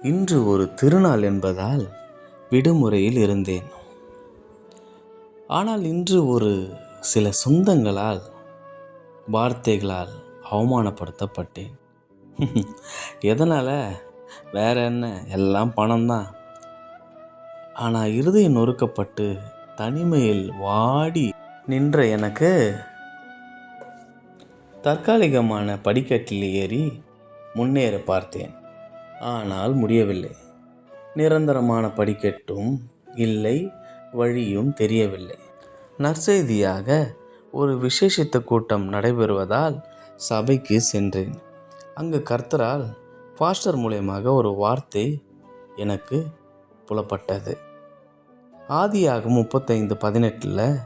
இன்று ஒரு திருநாள் என்பதால் விடுமுறையில் இருந்தேன். ஆனால் இன்று ஒரு சில சொந்தங்களால் வார்த்தைகளால் அவமானப்படுத்தப்பட்டேன். எதனால்? வேற என்ன? எல்லாம் பணம்தான். ஆனால் இருதயம் நொறுக்கப்பட்டு தனிமையில் வாடி நின்ற எனக்கு தற்காலிகமான படிக்கட்டில் ஏறி முன்னேற பார்த்தேன். ஆனால் முடியவில்லை. நிரந்தரமான படிக்கட்டும் இல்லை வழியும் தெரியவில்லை. நற்செய்தியாக ஒரு விசேஷித்த கூட்டம் நடைபெறுவதால் சபைக்கு சென்றேன். அங்கு கர்த்தரால் பாஸ்டர் மூலயமாக ஒரு வார்த்தை எனக்கு புலப்பட்டது. ஆதியாக முப்பத்தைந்து பதினெட்டில்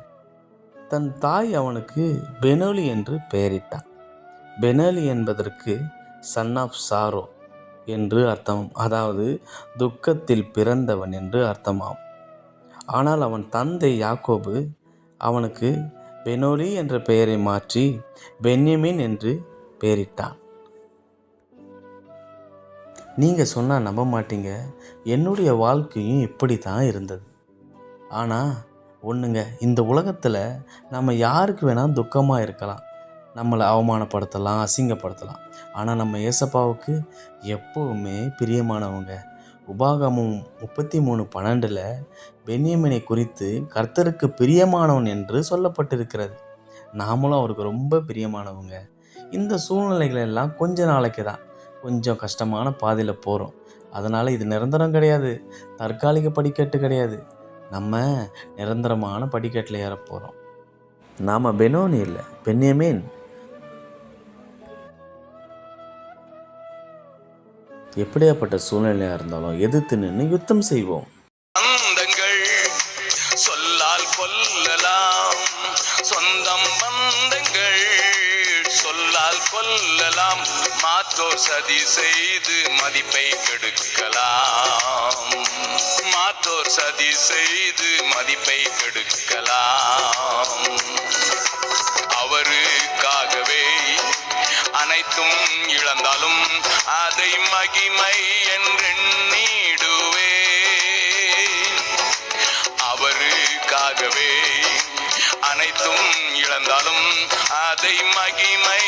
தன் தாய் அவனுக்கு பெனோலி என்று பெயரிட்டான். பெனோலி என்பதற்கு சன் ஆஃப் சாரோ என்று அர்த்தம். அதாவது துக்கத்தில் பிறந்தவன் என்று அர்த்தமாம். ஆனால் அவன் தந்தை யாக்கோபு அவனுக்கு பெனோலி என்ற பெயரை மாற்றி பென்யமின் என்று பெயரிட்டான். நீங்கள் சொன்னால் நம்ப மாட்டீங்க. என்னுடைய வாழ்க்கையும் இப்படி தான் இருந்தது. ஆனால் ஒன்றுங்க இந்த உலகத்தில் நம்ம யாருக்கு வேணால் துக்கமாக இருக்கலாம். நம்மளை அவமானப்படுத்தலாம் அசிங்கப்படுத்தலாம். ஆனால் நம்ம ஏசப்பாவுக்கு எப்போவுமே பிரியமானவங்க. உபாகமும் முப்பத்தி மூணு பன்னெண்டில் பென்யமினை குறித்து கர்த்தருக்கு பிரியமானவன் என்று சொல்லப்பட்டிருக்கிறது. நாமளும் அவருக்கு ரொம்ப பிரியமானவங்க. இந்த சூழ்நிலைகள் எல்லாம் கொஞ்ச நாளைக்கு தான். கொஞ்சம் கஷ்டமான பாதையில் போகிறோம் அதனால் இது நிரந்தரம் கிடையாது. தற்காலிக படிக்கட்டு கிடையாது. நம்ம நிரந்தரமான படிக்கட்டில் ஏற போகிறோம் நாம் பெனோனி இல்லை பென்யமீன் எப்படியாப்பட்ட சூழ்நிலையாக இருந்தாலும் எதிர்த்து நின்று யுத்தம் செய்வோம். பந்தங்கள் சொல்லால் கொல்லலாம். சொந்தம் பந்தங்கள் சொல்லால் கொல்லலாம். மாற்றோர் சதி செய்து மதிப்பை கெடுக்கலாம். மாற்றோர் சதி செய்து மதிப்பை கெடுக்கலாம். அவரு அனைத்தும் இழந்தாலும் அதை மகிமை என்றெண்ணிடுவே அவருக்காகவே அனைத்தும் இழந்தாலும் அதை மகிமை